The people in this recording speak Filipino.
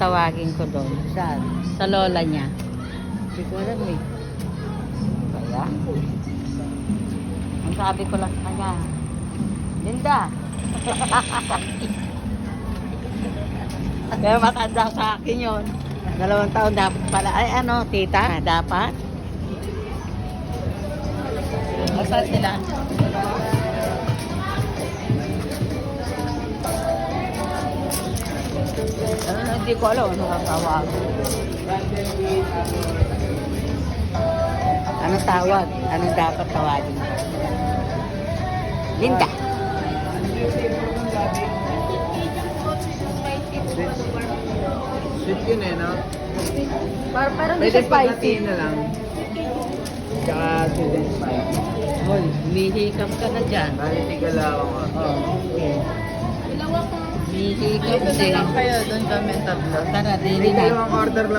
tatawagin ko doon. Saan? Sa lola niya. Hindi ko alam eh. Kaya, ang sabi ko lang sa kanya, Linda. Kaya matanda sa akin yun. Dalawang taon dapat pala. Ay ano, tita, dapat. Masal sila. Ano, hindi ko alam ano ang tawag. Anong tawag? Anong dapat tawagin? Linda. Sweet yun eh, no? Par parang di Pwede siya pagkatiin spicy. na lang. Tsaka sweet and spicy. Hoy, humihikam ka na dyan. Bali, tigala ako. Oh, okay. Humihikam din. kayo, doon kami tatlo. Tara, dili na. dalawang order lang